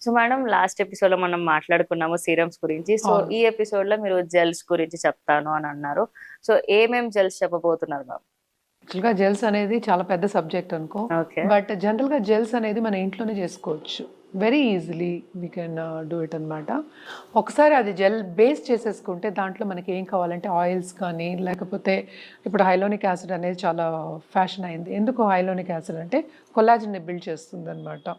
So madam last ఎపిసోడ్లో మనం మాట్లాడుకున్నాము సీరమ్స్ గురించి. సో. ఈ ఎపిసోడ్లో మీరు జెల్స్ గురించి చెప్తాను అని అన్నారు. సో ఏమేం జెల్స్ చెప్పబోతున్నారు మ్యామ్ యాక్చువల్గా జెల్స్ అనేది చాలా పెద్ద సబ్జెక్ట్ అనుకో. బట్ జనరల్గా జెల్స్ అనేది మన ఇంట్లోనే చేసుకోవచ్చు. Very easily we can do it అనమాట ఒకసారి అది జెల్ బేస్ చేసేసుకుంటే దాంట్లో మనకి ఏం కావాలంటే ఆయిల్స్ కానీ లేకపోతే ఇప్పుడు హైలోనిక్ యాసిడ్ అనేది చాలా ఫ్యాషన్ అయింది. ఎందుకు హైలోనిక్ యాసిడ్ అంటే కొలాజిన్ని బిల్డ్ చేస్తుంది అనమాట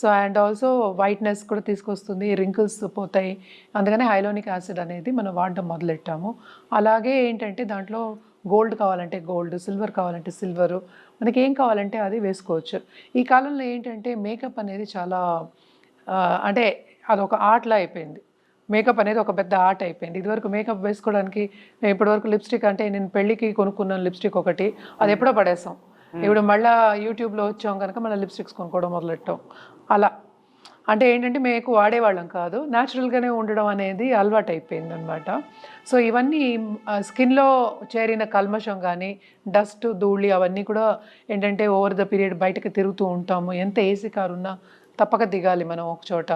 సో అండ్ ఆల్సో వైట్నెస్ కూడా తీసుకొస్తుంది రింకిల్స్ పోతాయి. అందుకనే హైలోనిక్ యాసిడ్ అనేది మనం వాడడం మొదలెట్టాము. అలాగే ఏంటంటే దాంట్లో గోల్డ్ కావాలంటే గోల్డ్ సిల్వర్ కావాలంటే సిల్వరు మనకి ఏం కావాలంటే అది వేసుకోవచ్చు. ఈ కాలంలో ఏంటంటే మేకప్ అనేది చాలా అంటే అదొక ఆర్ట్లా అయిపోయింది. మేకప్ అనేది ఒక పెద్ద ఆర్ట్ అయిపోయింది. ఇదివరకు మేకప్ వేసుకోవడానికి ఇప్పటివరకు లిప్స్టిక్ అంటే నేను పెళ్ళికి కొనుక్కున్నాను లిప్స్టిక్ ఒకటి అది ఎప్పుడో పడేసాం. ఇప్పుడు మళ్ళీ యూట్యూబ్లో వచ్చాం కనుక మన లిప్స్టిక్స్ కొనుక్కోవడం మొదలెట్టాం. అలా. అంటే ఏంటంటే మేము ఎక్కువ వాడేవాళ్ళం కాదు. న్యాచురల్గానే ఉండడం అనేది అలవాటు అయిపోయింది అనమాట సో ఇవన్నీ స్కిన్లో చేరిన కల్మషం కానీ డస్ట్ ధూళి అవన్నీ కూడా ఏంటంటే ఓవర్ ద పీరియడ్ బయటకు తిరుగుతూ ఉంటాము. ఎంత ఏసీ కారు ఉన్నా తప్పక దిగాలి మనం ఒక చోట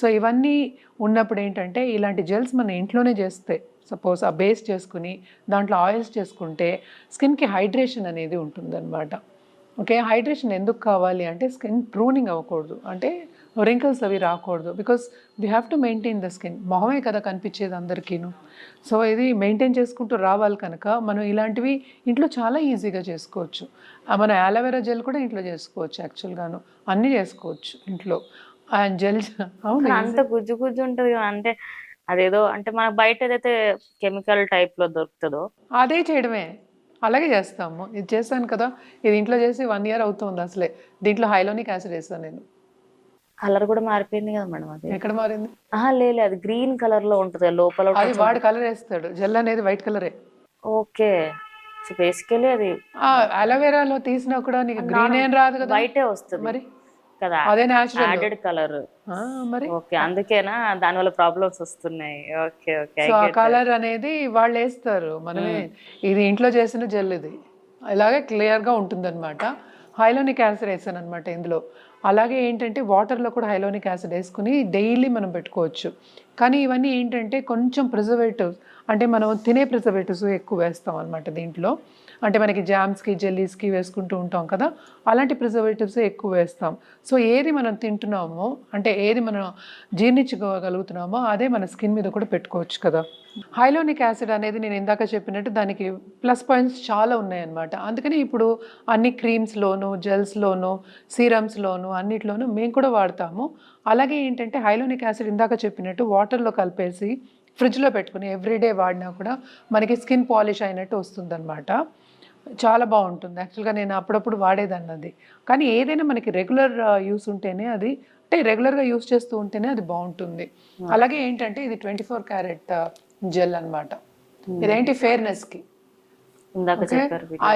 సో ఇవన్నీ ఉన్నప్పుడు ఏంటంటే ఇలాంటి జెల్స్ మన ఇంట్లోనే చేస్తే సపోజ్ ఆ బేస్ చేసుకుని దాంట్లో ఆయిల్స్ చేసుకుంటే స్కిన్కి హైడ్రేషన్ అనేది ఉంటుందన్నమాట. ఓకే? హైడ్రేషన్ ఎందుకు కావాలి అంటే స్కిన్ ప్రూనింగ్ అవ్వకూడదు. అంటే రింకిల్స్ అవి రాకూడదు. Because we have to maintain the skin. మొహమే కదా కనిపించేది అందరికీను. సో ఇది మెయింటైన్ చేసుకుంటూ రావాలి కనుక మనం ఇలాంటివి ఇంట్లో చాలా ఈజీగా చేసుకోవచ్చు. మన యాలవేరా జెల్ కూడా ఇంట్లో చేసుకోవచ్చు యాక్చువల్గాను. అన్నీ చేసుకోవచ్చు ఇంట్లో. అండ్ జెల్ అవును అంత గుజ్జు గుజ్జు ఉంటుంది అంటే అదేదో అంటే మనకు బయట ఏదైతే కెమికల్ టైప్లో దొరుకుతుందో అదే చేయడమే. అలాగే చేస్తాము. ఇది చేశాను కదా. ఇది ఇంట్లో చేసి వన్ ఇయర్ అవుతుంది అసలే. దీంట్లో హైలోనిక్ యాసిడ్ వేస్తాను నేను. కలర్ కూడా మారిపోయింది కదా మేడం అది. ఎక్కడ మారింది? ఆహా లేదు అది గ్రీన్ కలర్లో ఉంటుంది. లోపల అది వాడు కలర్ వేస్తాడు. జెల్ అనేది వైట్ కలరే. ఓకే. బేసికలీ అది అలోవెరాలో తీసినా కూడా నీకు గ్రీన్ ఏం రాదు కదా. వైటే వస్తుంది. మరి? కదా యాడెడ్ కలర్ మరి? ఓకే అందుకేనా? దాని వల్ల ప్రాబ్లమ్స్ వస్తున్నాయి. ఓకే ఓకే సో ఆ కలర్ అనేది వాళ్ళు వేస్తారు. మనమే ఇది ఇంట్లో చేసిన జెల్ ఇది. ఇలాగే క్లియర్గా ఉంటుందన్నమాట. హైలోనిక్ యాసిడ్ వేసాను అనమాట ఇందులో. అలాగే ఏంటంటే వాటర్లో కూడా హైలోనిక్ యాసిడ్ వేసుకుని డైలీ మనం పెట్టుకోవచ్చు. కానీ ఇవన్నీ ఏంటంటే కొంచెం ప్రిజర్వేటివ్స్ అంటే మనం తినే ప్రిజర్వేటివ్స్ ఎక్కువ వేస్తాం అనమాట దీంట్లో. అంటే మనకి జామ్స్కి జెల్లీస్కి వేసుకుంటూ ఉంటాం కదా అలాంటి ప్రిజర్వేటివ్స్ ఎక్కువ వేస్తాం. సో ఏది మనం తింటున్నామో అంటే ఏది మనం జీర్ణించుకోగలుగుతున్నామో అదే మన స్కిన్ మీద కూడా పెట్టుకోవచ్చు కదా. హైలోనిక్ యాసిడ్ అనేది నేను ఇందాక చెప్పినట్టు దానికి ప్లస్ పాయింట్స్ చాలా ఉన్నాయన్నమాట. అందుకని ఇప్పుడు అన్ని క్రీమ్స్లోను జెల్స్లోను సీరమ్స్లోను అన్నిట్లోనూ మేము కూడా వాడతాము. అలాగే ఏంటంటే హైలోనిక్ యాసిడ్ ఇందాక చెప్పినట్టు వాటర్లో కలిపేసి ఫ్రిడ్జ్లో పెట్టుకుని ఎవ్రీడే వాడినా కూడా మనకి స్కిన్ పాలిష్ అయినట్టు వస్తుందన్నమాట. చాలా బాగుంటుంది. యాక్చువల్గా నేను అప్పుడప్పుడు వాడేదాన్ని అది. కానీ ఏదైనా మనకి రెగ్యులర్ యూస్ ఉంటేనే అది అంటే రెగ్యులర్గా యూస్ చేస్తూ ఉంటేనే అది బాగుంటుంది. అలాగే ఏంటంటే ఇది ట్వంటీ ఫోర్ క్యారెట్ జెల్ అనమాట ఇదేంటి ఫేర్నెస్కి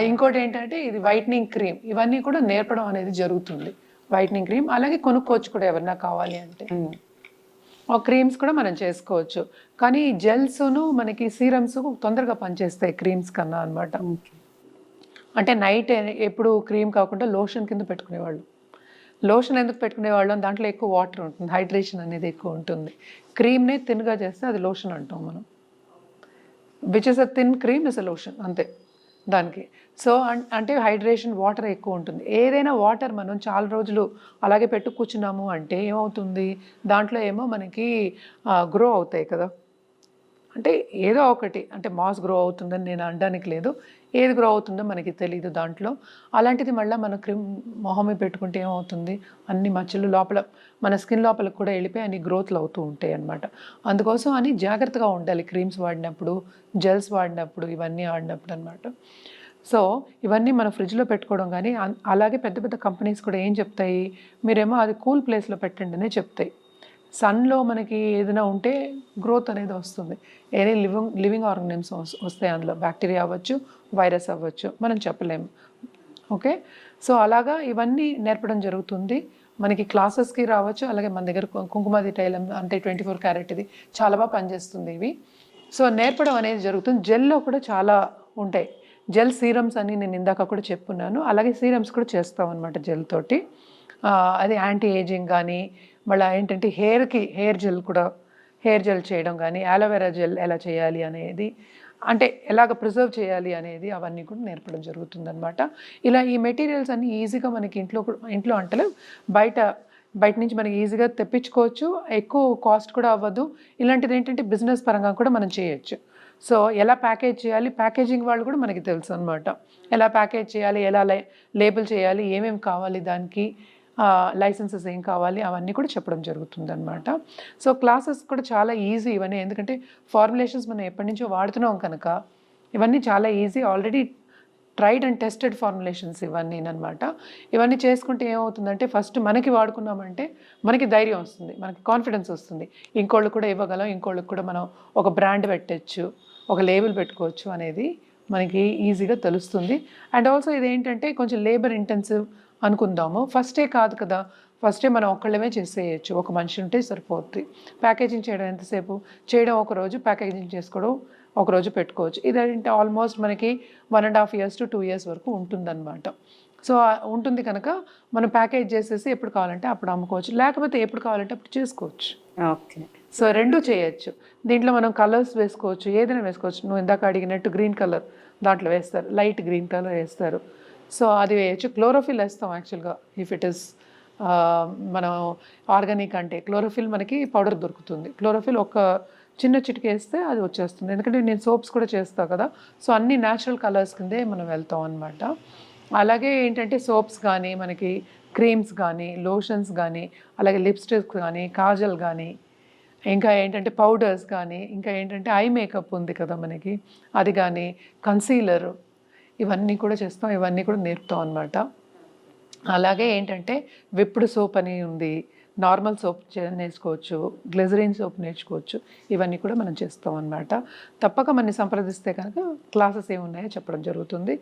ఇంకోటి ఏంటంటే ఇది వైట్నింగ్ క్రీమ్. ఇవన్నీ కూడా నేర్పడం అనేది జరుగుతుంది. Whitening cream. అలాగే కొనుక్కోవచ్చు కూడా ఎవరన్నా కావాలి అంటే. క్రీమ్స్ కూడా మనం చేసుకోవచ్చు. కానీ జెల్స్ను మనకి సీరమ్స్ తొందరగా పనిచేస్తాయి క్రీమ్స్ కన్నా అన్నమాట. ఓకే. అంటే నైట్ ఎప్పుడు క్రీమ్ కాకుండా లోషన్ కింద పెట్టుకునేవాళ్ళు. లోషన్ ఎందుకు పెట్టుకునేవాళ్ళం? దాంట్లో ఎక్కువ వాటర్ ఉంటుంది హైడ్రేషన్ అనేది ఎక్కువ ఉంటుంది. క్రీమ్నే థిన్గా చేస్తే అది లోషన్ అంటాం మనం. Which is a thin cream is a lotion అంతే. దానికి. సో అంటే హైడ్రేషన్ వాటర్ ఎక్కువ ఉంటుంది. ఏదైనా వాటర్ మనం చాలా రోజులు అలాగే పెట్టు కూర్చున్నాము అంటే ఏమవుతుంది? దాంట్లో ఏమో మనకి గ్రో అవుతాయి కదా. అంటే ఏదో ఒకటి అంటే మాస్ గ్రో అవుతుందని నేను అనడానికి లేదు. ఏది గ్రో అవుతుందో మనకి తెలియదు దాంట్లో. అలాంటిది మళ్ళీ మన క్రిమ్ మొహమే పెట్టుకుంటే ఏమవుతుంది? అన్ని మచ్చలు లోపల మన స్కిన్ లోపలికి కూడా వెళ్ళిపోయి అన్ని గ్రోత్లు అవుతూ ఉంటాయి అన్నమాట. అందుకోసం అని జాగ్రత్తగా ఉండాలి క్రీమ్స్ వాడినప్పుడు జెల్స్ వాడినప్పుడు ఇవన్నీ వాడినప్పుడు అనమాట సో ఇవన్నీ మన ఫ్రిడ్జ్లో పెట్టుకోవడం కానీ అలాగే పెద్ద పెద్ద కంపెనీస్ కూడా ఏం చెప్తాయి? మీరేమో అది కూల్ ప్లేస్లో పెట్టండి అనే చెప్తాయి. సన్లో మనకి ఏదైనా ఉంటే గ్రోత్ అనేది వస్తుంది. ఎనీ లివింగ్ లివింగ్ ఆర్గనిమ్స్ వస్తాయి అందులో. బ్యాక్టీరియా అవ్వచ్చు వైరస్ అవ్వచ్చు మనం చెప్పలేము. ఓకే సో అలాగా ఇవన్నీ నేర్పడం జరుగుతుంది. మనకి క్లాసెస్కి రావచ్చు అలాగే మన దగ్గర కుంకుమది కుంకుమాది తైలం అంటే ట్వంటీ ఫోర్ క్యారెట్ ఇది చాలా బాగా పనిచేస్తుంది ఇవి. సో నేర్పడం అనేది జరుగుతుంది. జెల్లో కూడా చాలా ఉంటాయి. జెల్ సీరమ్స్ అని నేను ఇందాక కూడా చెప్పున్నాను. అలాగే సీరమ్స్ కూడా చేస్తాం అనమాట జెల్ తోటి. అది యాంటీ ఏజింగ్ కానీ మళ్ళీ ఏంటంటే హెయిర్కి హెయిర్ జెల్ కూడా హెయిర్ జెల్ చేయడం కానీ ఆలోవెరా జెల్ ఎలా చేయాలి అనేది అంటే ఎలాగ ప్రిజర్వ్ చేయాలి అనేది అవన్నీ కూడా నేర్పడం జరుగుతుందనమాట ఇలా ఈ మెటీరియల్స్ అన్నీ ఈజీగా మనకి ఇంట్లో కూడా ఇంట్లో అంటే బయట బయట నుంచి మనకి ఈజీగా తెప్పించుకోవచ్చు ఎక్కువ కాస్ట్ కూడా అవ్వదు. ఇలాంటిది ఏంటంటే బిజినెస్ పరంగా కూడా మనం చేయొచ్చు. సో ఎలా ప్యాకేజ్ చేయాలి ప్యాకేజింగ్ వాళ్ళు కూడా మనకి తెలుసు అనమాట ఎలా ప్యాకేజ్ చేయాలి ఎలా లే లేబుల్ చేయాలి ఏమేమి కావాలి దానికి లైసెన్సెస్ ఏం కావాలి అవన్నీ కూడా చెప్పడం జరుగుతుంది అనమాట సో క్లాసెస్ కూడా చాలా ఈజీ ఇవన్నీ. ఎందుకంటే ఫార్ములేషన్స్ మనం ఎప్పటి నుంచో వాడుతున్నాం కనుక ఇవన్నీ చాలా easy already tried and tested formulations ఇవన్నీ అనమాట ఇవన్నీ చేసుకుంటే ఏమవుతుందంటే ఫస్ట్ మనకి వాడుకున్నామంటే మనకి ధైర్యం వస్తుంది మనకి కాన్ఫిడెన్స్ వస్తుంది. ఇంకోళ్ళు కూడా ఇవ్వగలం ఇంకోళ్ళకి కూడా మనం ఒక బ్రాండ్ పెట్టచ్చు ఒక లేబుల్ పెట్టుకోవచ్చు అనేది మనకి ఈజీగా తెలుస్తుంది. అండ్ ఆల్సో ఇది ఏంటంటే కొంచెం లేబర్ ఇంటెన్సివ్ అనుకుందాము. ఫస్టే కాదు కదా. ఫస్టే మనం ఒక్కళ్ళమే చేసేయచ్చు. ఒక మనిషి ఉంటే సరిపోద్ది. ప్యాకేజింగ్ చేయడం ఎంతసేపు? చేయడం ఒక రోజు ప్యాకేజింగ్ చేసుకోవడం ఒక రోజు పెట్టుకోవచ్చు. ఇదంటే ఆల్మోస్ట్ మనకి one and half years to two years వరకు ఉంటుందన్నమాట. సో ఉంటుంది కనుక మనం ప్యాకేజ్ చేసేసి ఎప్పుడు కావాలంటే అప్పుడు అమ్ముకోవచ్చు. లేకపోతే ఎప్పుడు కావాలంటే అప్పుడు చేసుకోవచ్చు. ఓకే. సో రెండు చేయొచ్చు. దీంట్లో మనం కలర్స్ వేసుకోవచ్చు. ఏదైనా వేసుకోవచ్చు. నువ్వు ఇందాక అడిగినట్టు గ్రీన్ కలర్ దాంట్లో వేస్తారు. లైట్ గ్రీన్ కలర్ వేస్తారు. సో అది వేయచ్చు. క్లోరోఫిల్ వేస్తాం యాక్చువల్గా ఇఫ్ ఇట్ ఇస్ మనం ఆర్గానిక్ అంటే. క్లోరోఫిల్ మనకి పౌడర్ దొరుకుతుంది. క్లోరోఫిల్ ఒక చిన్న చిటికేస్తే అది వచ్చేస్తుంది. ఎందుకంటే నేను సోప్స్ కూడా చేస్తాను కదా సో అన్ని న్యాచురల్ కలర్స్ కిందే మనం వెళ్తాం అనమాట అలాగే ఏంటంటే సోప్స్ కానీ మనకి క్రీమ్స్ కానీ లోషన్స్ కానీ అలాగే లిప్స్టిక్స్ కానీ కాజల్ కానీ ఇంకా ఏంటంటే పౌడర్స్ కానీ ఇంకా ఏంటంటే ఐ మేకప్ ఉంది కదా మనకి అది కానీ కన్సీలర్ ఇవన్నీ కూడా చేస్తాం ఇవన్నీ కూడా నేర్పుతాం అనమాట అలాగే ఏంటంటే విప్పుడు సోప్ అని ఉంది నార్మల్ సోప్ నేర్చుకోవచ్చు గ్లెజరిన్ సోప్ నేర్చుకోవచ్చు ఇవన్నీ కూడా మనం చేస్తాం అనమాట తప్పక మనం సంప్రదిస్తే కనుక క్లాసెస్ ఏమున్నాయో చెప్పడం జరుగుతుంది.